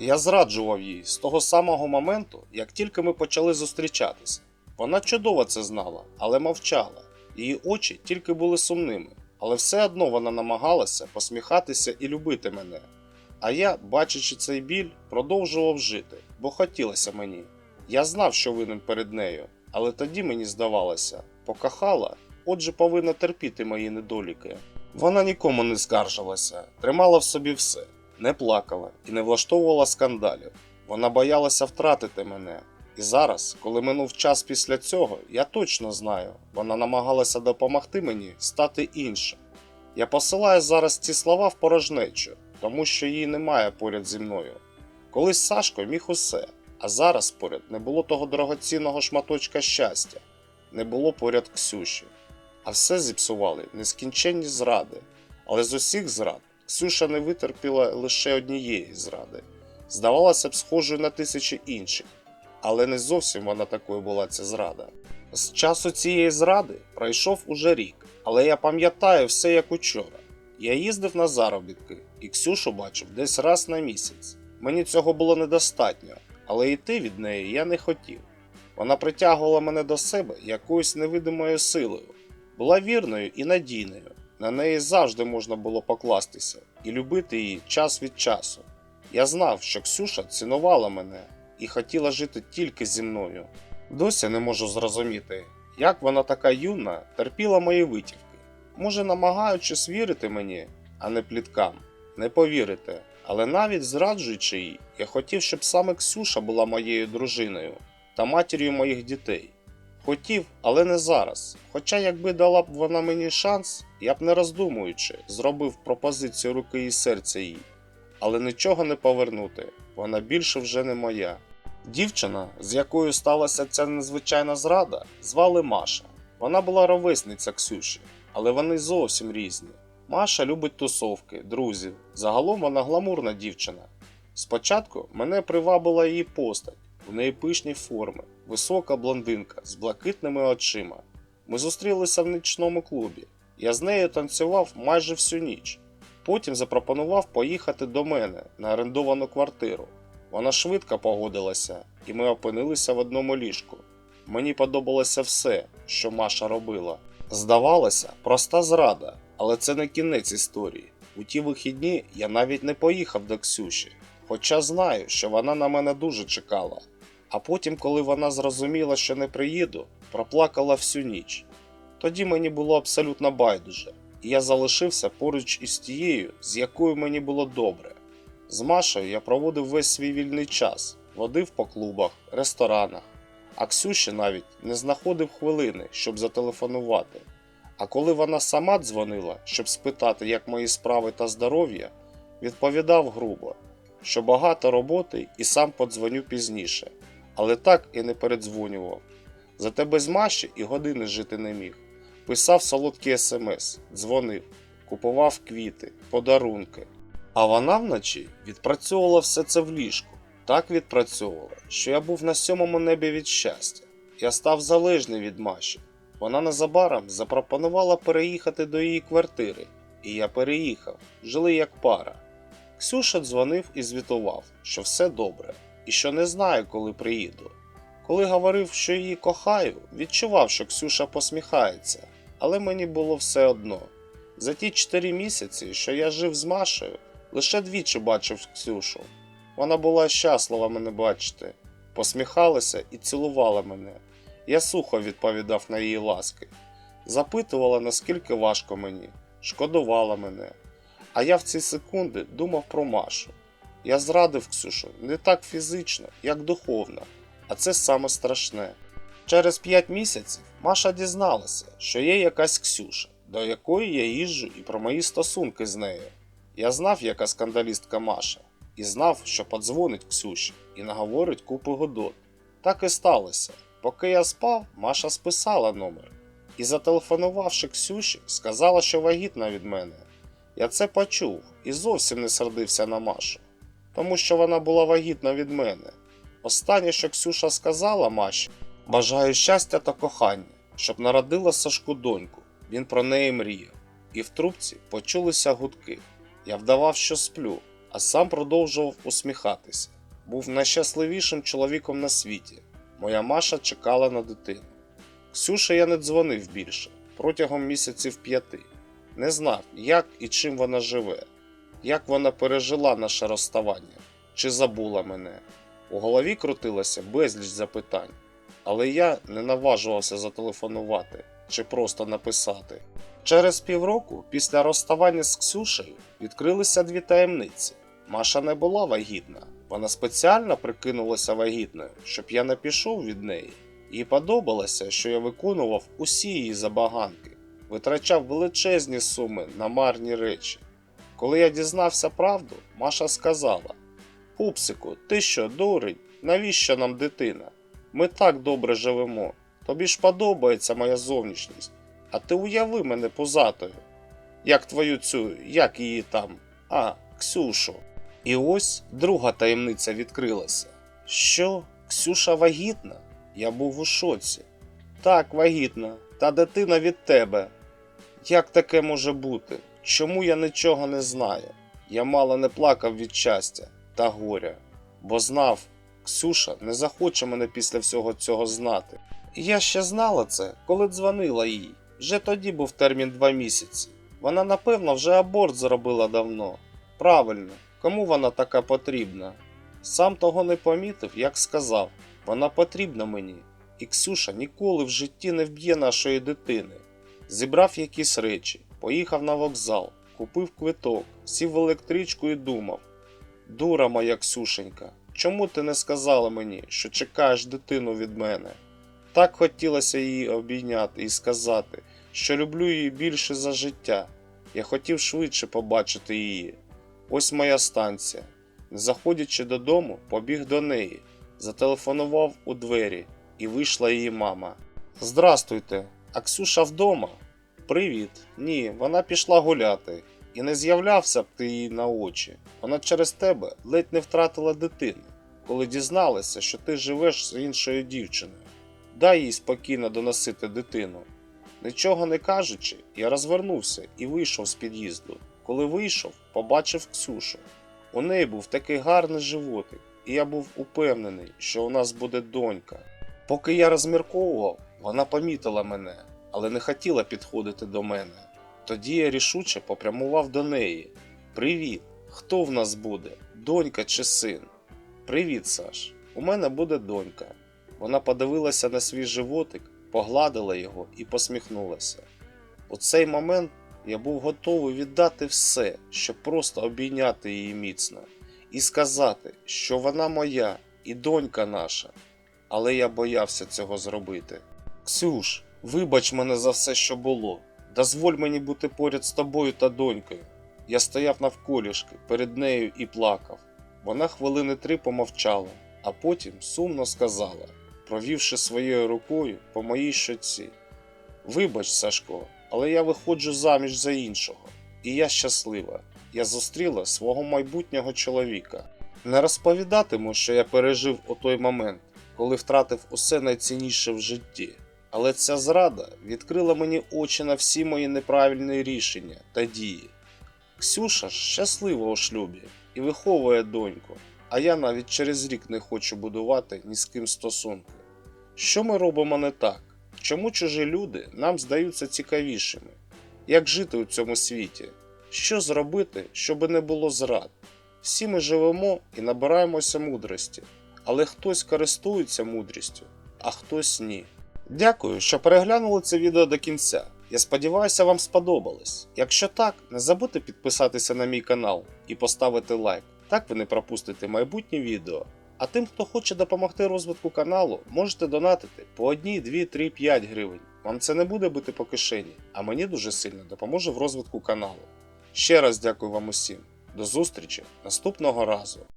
Я зраджував їй з того самого моменту, як тільки ми почали зустрічатися. Вона чудово це знала, але мовчала. Її очі тільки були сумними, але все одно вона намагалася посміхатися і любити мене. А я, бачачи цей біль, продовжував жити, бо хотілося мені. Я знав, що винен перед нею, але тоді мені здавалося, покохала, отже повинна терпіти мої недоліки. Вона нікому не скаржилася, тримала в собі все, не плакала і не влаштовувала скандалів. Вона боялася втратити мене. І зараз, коли минув час після цього, я точно знаю, вона намагалася допомогти мені стати іншим. Я посилаю зараз ці слова в порожнечу, тому що її немає поряд зі мною. Колись Сашко міг усе, а зараз поряд не було того дорогоцінного шматочка щастя, не було поряд Ксюші. А все зіпсували нескінченні зради. Але з усіх зрад Ксюша не витерпіла лише однієї зради. Здавалося б, схожою на тисячі інших, але не зовсім вона такою була ця зрада. З часу цієї зради пройшов уже рік, але я пам'ятаю все як учора. Я їздив на заробітки і Ксюшу бачив десь раз на місяць. Мені цього було недостатньо, але йти від неї я не хотів. Вона притягувала мене до себе якоюсь невидимою силою, була вірною і надійною. На неї завжди можна було покластися і любити її час від часу. Я знав, що Ксюша цінувала мене і хотіла жити тільки зі мною. Досі не можу зрозуміти, як вона така юна терпіла мої витівки. Може, намагаючись вірити мені, а не пліткам, не повірите. Але навіть зраджуючи її, я хотів, щоб саме Ксюша була моєю дружиною та матір'ю моїх дітей. Хотів, але не зараз. Хоча, якби дала б вона мені шанс, я б не роздумуючи, зробив пропозицію руки і серця їй. Але нічого не повернути, вона більше вже не моя. Дівчина, з якою сталася ця незвичайна зрада, звали Маша. Вона була ровесниця Ксюші, але вони зовсім різні. Маша любить тусовки, друзів. Загалом вона гламурна дівчина. Спочатку мене привабила її постать, у неї пишні форми, висока блондинка з блакитними очима. Ми зустрілися в нічному клубі. Я з нею танцював майже всю ніч. Потім запропонував поїхати до мене на орендовану квартиру. Вона швидко погодилася, і ми опинилися в одному ліжку. Мені подобалося все, що Маша робила. Здавалося, проста зрада, але це не кінець історії. У ті вихідні я навіть не поїхав до Ксюші, хоча знаю, що вона на мене дуже чекала. А потім, коли вона зрозуміла, що не приїду, проплакала всю ніч. Тоді мені було абсолютно байдуже, і я залишився поруч із тією, з якою мені було добре. З Машею я проводив весь свій вільний час, водив по клубах, ресторанах, а Ксюші навіть не знаходив хвилини, щоб зателефонувати. А коли вона сама дзвонила, щоб спитати, як мої справи та здоров'я, відповідав грубо, що багато роботи і сам подзвоню пізніше, але так і не передзвонював. Зате без Маші і години жити не міг. Писав солодкі смс, дзвонив, купував квіти, подарунки. А вона вночі відпрацьовувала все це в ліжку. Так відпрацьовувала, що я був на сьомому небі від щастя. Я став залежний від Маші. Вона незабаром запропонувала переїхати до її квартири, і я переїхав, жили як пара. Ксюша дзвонив і звітував, що все добре, і що не знаю, коли приїду. Коли говорив, що її кохаю, відчував, що Ксюша посміхається, але мені було все одно. За ті чотири місяці, що я жив з Машею, лише двічі бачив Ксюшу. Вона була щаслива мене бачити, посміхалася і цілувала мене. Я сухо відповідав на її ласки, запитувала, наскільки важко мені, шкодувала мене. А я в ці секунди думав про Машу. Я зрадив Ксюшу не так фізично, як духовно, а це саме страшне. Через п'ять місяців Маша дізналася, що є якась Ксюша, до якої я їжджу і про мої стосунки з нею. Я знав, яка скандалістка Маша, і знав, що подзвонить Ксюші і наговорить купу годот. Так і сталося. Поки я спав, Маша списала номер і, зателефонувавши Ксюші, сказала, що вагітна від мене. Я це почув і зовсім не сердився на Машу, тому що вона була вагітна від мене. Останнє, що Ксюша сказала Маші, бажаю щастя та кохання, щоб народила Сашку доньку. Він про неї мріяв. І в трубці почулися гудки. Я вдавав, що сплю, а сам продовжував усміхатися. Був найщасливішим чоловіком на світі. Моя Маша чекала на дитину. Ксюше я не дзвонив більше протягом місяців п'яти. Не знав, як і чим вона живе, як вона пережила наше розставання, чи забула мене. У голові крутилося безліч запитань, але я не наважувався зателефонувати чи просто написати. Через півроку після розставання з Ксюшею відкрилися дві таємниці. Маша не була вагітна, вона спеціально прикинулася вагітною, щоб я не пішов від неї. Їй подобалося, що я виконував усі її забаганки, витрачав величезні суми на марні речі. Коли я дізнався правду, Маша сказала: Пупсику, ти що, дурень? Навіщо нам дитина? Ми так добре живемо. Тобі ж подобається моя зовнішність, а ти уяви мене позатою. Як твою цю, як її там, а, Ксюшу. І ось друга таємниця відкрилася. Що, Ксюша вагітна? Я був у шоці. Так, вагітна, та дитина від тебе. Як таке може бути? Чому я нічого не знаю? Я мало не плакав від щастя та горя, бо знав, Ксюша не захоче мене після всього цього знати. І Я ще знала це, коли дзвонила їй. Вже тоді був термін два місяці. Вона, напевно, вже аборт зробила давно. Правильно, кому вона така потрібна? Сам того не помітив, як сказав, вона потрібна мені. І Ксюша ніколи в житті не вб'є нашої дитини. Зібрав якісь речі, поїхав на вокзал, купив квиток, сів в електричку і думав: Дура моя Ксюшенька, чому ти не сказала мені, що чекаєш дитину від мене? Так хотілося її обійняти і сказати, що люблю її більше за життя. Я хотів швидше побачити її. Ось моя станція. Заходячи додому, побіг до неї, зателефонував у двері, і вийшла її мама. Здрастуйте, а Ксюша вдома? Привіт. Ні, вона пішла гуляти. І не з'являвся б ти їй на очі. Вона через тебе ледь не втратила дитину, коли дізналася, що ти живеш з іншою дівчиною. Дай їй спокійно доносити дитину. Нічого не кажучи, я розвернувся і вийшов з під'їзду. Коли вийшов, побачив Ксюшу. У неї був такий гарний животик, і я був упевнений, що у нас буде донька. Поки я розмірковував, вона помітила мене, але не хотіла підходити до мене. Тоді я рішуче попрямував до неї. Привіт! Хто в нас буде? Донька чи син? Привіт, Саш. У мене буде донька. Вона подивилася на свій животик, погладила його і посміхнулася. У цей момент я був готовий віддати все, щоб просто обійняти її міцно і сказати, що вона моя і донька наша. Але я боявся цього зробити. Ксюш, вибач мене за все, що було. Дозволь мені бути поряд з тобою та донькою. Я стояв навколішки перед нею і плакав. Вона хвилини три помовчала, а потім сумно сказала, провівши своєю рукою по моїй щоці. Вибач, Сашко, але я виходжу заміж за іншого, і я щаслива. Я зустріла свого майбутнього чоловіка. Не розповідатиму, що я пережив у той момент, коли втратив усе найцінніше в житті. Але ця зрада відкрила мені очі на всі мої неправильні рішення та дії. Ксюша щаслива у шлюбі і виховує доньку, а я навіть через рік не хочу будувати ні з ким стосунки. Що ми робимо не так? Чому чужі люди нам здаються цікавішими? Як жити у цьому світі? Що зробити, щоб не було зрад? Всі ми живемо і набираємося мудрості, але хтось користується мудрістю, а хтось ні. Дякую, що переглянули це відео до кінця. Я сподіваюся, вам сподобалось. Якщо так, не забудьте підписатися на мій канал і поставити лайк. Так ви не пропустите майбутні відео. А тим, хто хоче допомогти розвитку каналу, можете донатити по 1, 2, 3, 5 гривень. Вам це не буде бити по кишені, а мені дуже сильно допоможе в розвитку каналу. Ще раз дякую вам усім. До зустрічі наступного разу.